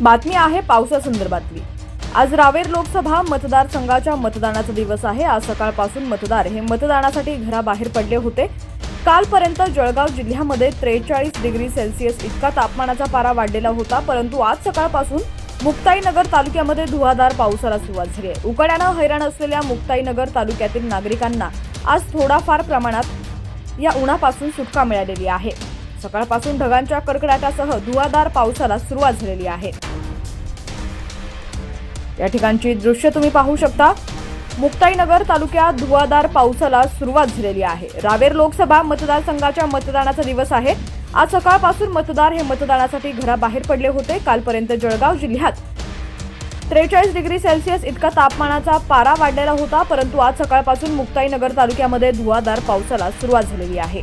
बातमी आहे पावसासंदर्भातली. आज रावेर लोकसभा मतदारसंघाच्या मतदानाचा दिवस आहे. आज सकाळपासून मतदार हे मतदानासाठी घराबाहेर पडले होते. कालपर्यंत जळगाव जिल्ह्यामध्ये त्रेचाळीस डिग्री सेल्सिअस इतका तापमानाचा पारा वाढलेला होता. परंतु आज सकाळपासून मुक्ताईनगर तालुक्यामध्ये धुवाधार पावसाला सुरुवात झाली आहे. उकड्यानं हैराण असलेल्या मुक्ताईनगर तालुक्यातील नागरिकांना आज थोडाफार प्रमाणात या उन्हापासून सुटका मिळालेली आहे. सकाळपासून ढगांच्या कडकडाटासह धुवाधार पावसाला सुरुवात झालेली आहे. या ठिकाणची दृश्य तुम्ही पाहू शकता. मुक्ताईनगर तालुक्यात धुवाधार पावसाला सुरुवात झालेली आहे. रावेर लोकसभा मतदारसंघाच्या मतदानाचा दिवस आहे. आज सकाळपासून मतदार हे मतदानासाठी घराबाहेर पडले होते. कालपर्यंत जळगाव जिल्ह्यात त्रेचाळीस डिग्री सेल्सिअस इतका तापमानाचा पारा वाढलेला होता परंतु आज सकाळपासून मुक्ताईनगर तालुक्यामध्ये धुवाधार पावसाला सुरुवात झालेली आहे.